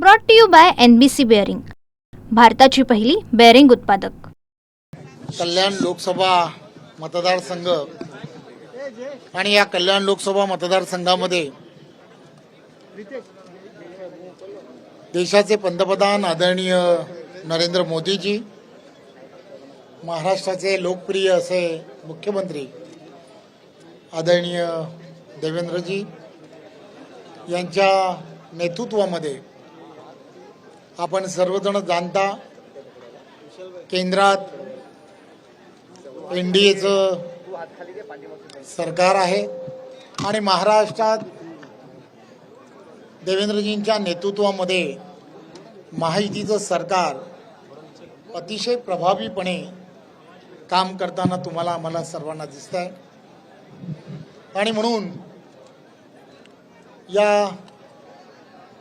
Brought to you by N B C bearing भारताची पहिली bearing उत्पादक. कल्याण लोकसभा मतदारसंघ आणि या कल्याण लोकसभा मतदारसंघामध्ये देशाचे पंतप्रधान आदरणीय नरेंद्र मोदीजी महाराष्ट्राचे लोकप्रिय असे मुख्यमंत्री आदरणीय देवेंद्रजी यांच्या नेतृत्वामध्ये आपण सर्वजण जाणता केंद्रात एन डी एचं सरकार आहे आणि महाराष्ट्रात देवेंद्रजींच्या नेतृत्वामध्ये महायुतीचं सरकार अतिशय प्रभावीपणे काम करताना तुम्हाला आम्हाला सर्वांना दिसत आहे आणि म्हणून या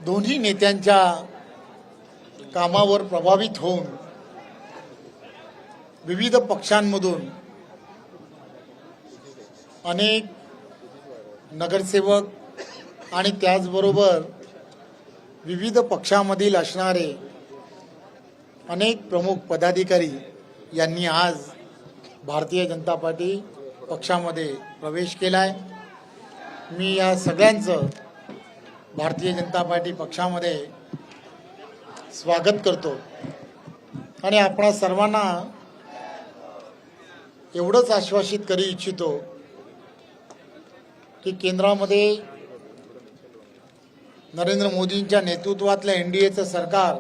दोन्ही नेत्यांच्या कामावर प्रभावित होऊन विविध पक्षांमधून अनेक नगरसेवक आणि त्याचबरोबर विविध पक्षामधील असणारे अनेक प्रमुख पदाधिकारी यांनी आज भारतीय जनता पार्टी पक्षामध्ये प्रवेश केला आहे मी या सगळ्यांचं भारतीय जनता पार्टी पक्षामध्ये स्वागत करतो. आणि आपणा सर्वांना एवढंच आश्वासित करू इच्छितो की केंद्रामध्ये नरेंद्र मोदींच्या नेतृत्वातलं एन डी एचं सरकार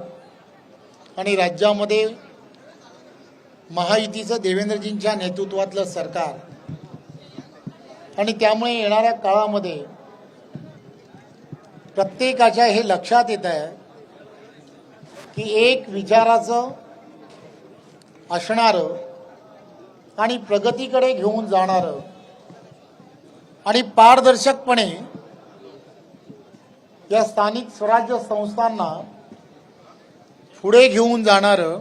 आणि राज्यामध्ये महायुतीचं देवेंद्रजींच्या नेतृत्वातलं सरकार. आणि त्यामुळे येणाऱ्या काळामध्ये प्रत्येकाच्या हे लक्षात येत आहे की एक विचाराचं असणारं आणि प्रगतीकडे घेऊन जाणारं आणि पारदर्शकपणे या स्थानिक स्वराज्य संस्थांना पुढे घेऊन जाणारं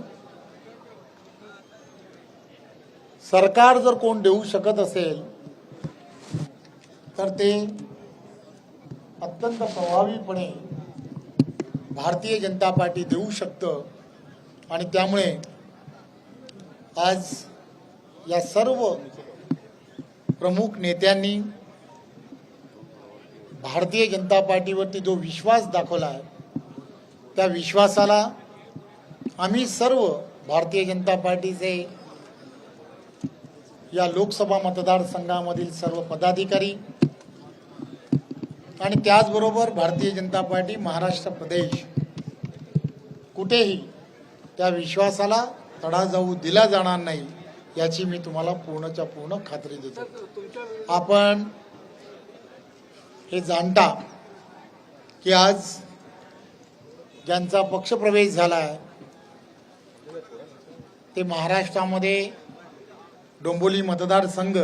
सरकार जर कोण देऊ शकत असेल तर ते अत्यंत प्रभावीपणे भारतीय जनता पार्टी देऊ शकतं. आणि त्यामुळे आज या सर्व प्रमुख नेत्यांनी भारतीय जनता पार्टीवरती जो विश्वास दाखवला आहे त्या विश्वासाला आम्ही सर्व भारतीय जनता पार्टीचे या लोकसभा मतदारसंघामधील सर्व पदाधिकारी आणि त्याचबरोबर भारतीय जनता पार्टी महाराष्ट्र प्रदेश कुठेही त्या विश्वासाला तडा जाऊ दिला जाणार नाही याची मी तुम्हाला पूर्णच्या पूर्ण खात्री देतो. आपण हे जाणता की आज ज्यांचा पक्षप्रवेश झाला आहे ते महाराष्ट्रामध्ये डोंबोली मतदारसंघ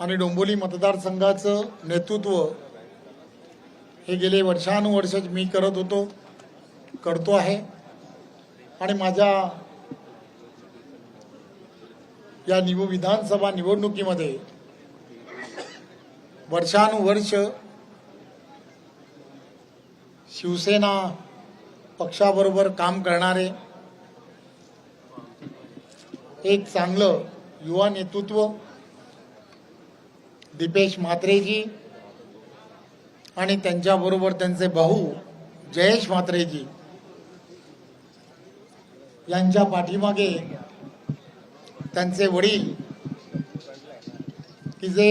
आणि डोंबोली मतदारसंघाचं नेतृत्व हे गेले वर्षानुवर्ष मी करत होतो करतो आहे. आणि माझ्या या निव विधानसभा निवडणुकीमध्ये वर्षानुवर्ष शिवसेना पक्षाबरोबर काम करणारे एक चांगलं युवा नेतृत्व दीपेश म्हात्रेजी आणि त्यांच्याबरोबर त्यांचे भाऊ जयेश म्हात्रेजी यांच्या पाठीमागे त्यांचे वडील की जे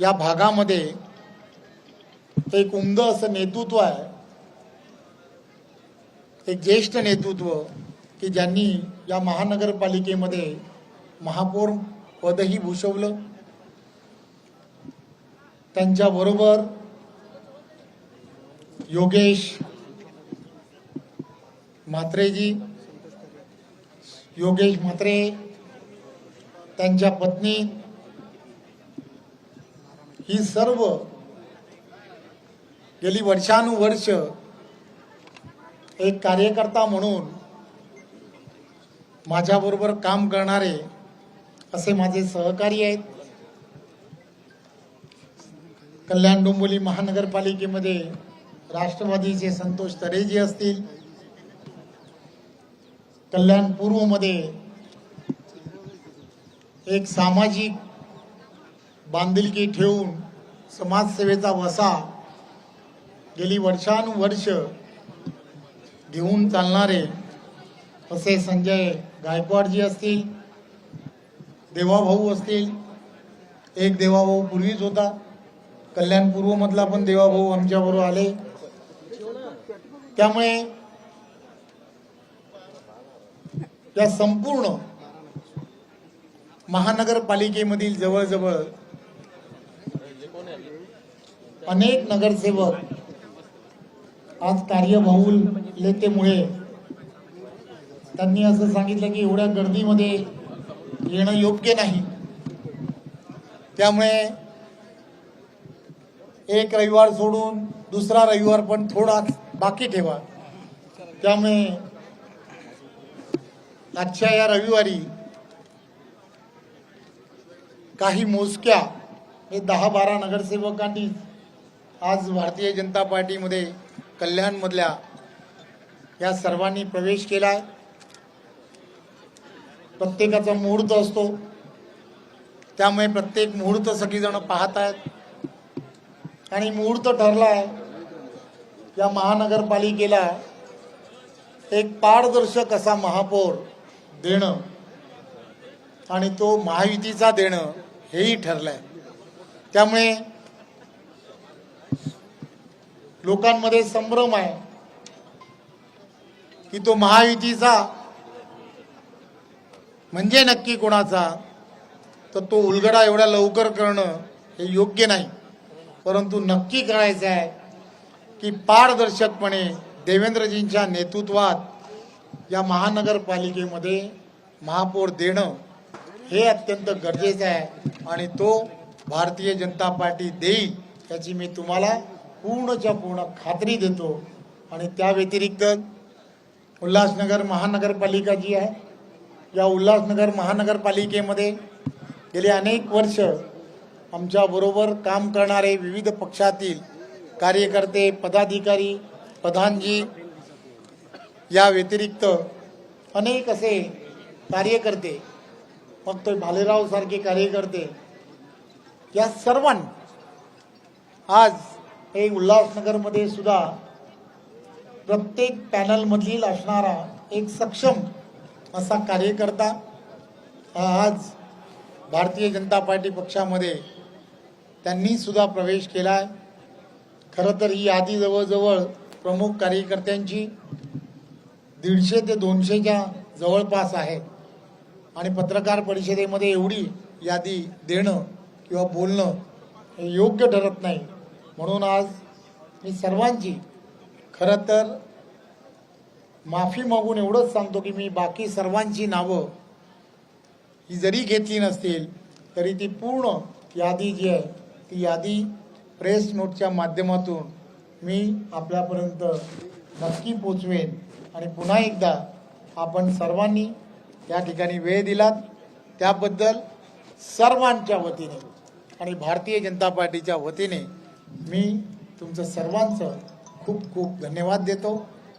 या भागामध्ये एक उमद असं नेतृत्व आहे एक ज्येष्ठ नेतृत्व की ज्यांनी या महानगरपालिकेमध्ये महापौर पदही भूषवलं. त्यांच्याबरोबर योगेश म्हात्रेजी योगेश म्हात्रे त्यांच्या पत्नी ही सर्व गेली वर्षानुवर्ष एक कार्यकर्ता म्हणून माझ्याबरोबर काम करणारे असे माझे सहकारी आहेत. कल्याण डोंबोली महानगरपालिकेमध्ये राष्ट्रवादीचे संतोष तरेजी असतील. कल्याण पूर्वमध्ये एक सामाजिक बांधिलकी ठेवून समाजसेवेचा वसा गेली वर्षानुवर्ष घेऊन चालणारे असे संजय गायकवाडजी असतील. देवाभाऊ असतील एक देवाभाऊ पूर्वीच होता. कल्याण पूर्वमधला पण देवाभाऊ आमच्याबरोबर आले. त्यामुळे त्या संपूर्ण महानगरपालिकेमधील जवळजवळ अनेक नगरसेवक आज कार्यबहुलतेमुळे त्यांनी असं सांगितलं की एवढ्या गर्दीमध्ये येणं योग्य नाही. त्यामुळे एक रविवार सोडून दुसरा रविवार पण थोडा बाकी ठेवा. त्यामुळे आजच्या या रविवारी काही मोजक्या हे दहा बारा नगरसेवकांनी आज भारतीय जनता पार्टीमध्ये कल्याणमधल्या या सर्वांनी प्रवेश केला प्रत्येकाचा मुहूर्त असतो. त्यामुळे प्रत्येक मुहूर्त सगळीजण पाहत आहेत. आणि मुहूर्त ठरला आहे या महानगरपालिकेला एक पारदर्शक असा महापौर देणं आणि तो महायुतीचा देणं हेही ठरलंय. त्यामुळे लोकांमध्ये संभ्रम आहे की तो महायुतीचा म्हणजे नक्की कोणाचा? तर तो उलगडा एवढ्या लवकर करणं हे योग्य नाही. परंतु नक्की करायचं आहे की पारदर्शकपणे देवेंद्रजींच्या नेतृत्वात या महानगरपालिकेमध्ये महापौर देणं हे अत्यंत गरजेचं आहे आणि तो भारतीय जनता पार्टी देईल याची मी तुम्हाला पूर्णच्या पूर्ण खात्री देतो. आणि त्या व्यतिरिक्त उल्हासनगर महानगरपालिका जी आहे या उल्हासनगर महानगरपालिकेमध्ये गेली अनेक वर्ष आमच्याबरोबर काम करणारे विविध पक्षातील कार्यकर्ते पदाधिकारी प्रधानजी या व्यतिरिक्त अनेक असे कार्यकर्ते मग तो भालेरावसारखे कार्यकर्ते या सर्वांनी आज हे उल्हासनगरमध्ये सुद्धा प्रत्येक पॅनलमधील असणारा एक सक्षम असा कार्यकर्ता हा आज भारतीय जनता पार्टी पक्षामध्ये त्यांनीसुद्धा प्रवेश केला आहे खरं तर ही यादी जवळजवळ प्रमुख कार्यकर्त्यांची दीडशे ते दोनशेच्या जवळपास आहे. आणि पत्रकार परिषदेमध्ये एवढी यादी देणं किंवा बोलणं हे योग्य ठरत नाही. म्हणून आज मी सर्वांची खरं तर माफी मागून एवढंच सांगतो की मी बाकी सर्वांची नावं ही जरी घेतली नसतील तरी ती पूर्ण यादी जी आहे ती यादी प्रेस नोटच्या माध्यमातून मी आपल्यापर्यंत नक्की पोचवेन. आणि पुन्हा एकदा आपण सर्वांनी त्या ठिकाणी वेळ दिलात. त्याबद्दल सर्वांच्या वतीने आणि भारतीय जनता पार्टीच्या वतीने मी तुमचं सर्वांचं खूप खूप धन्यवाद देतो.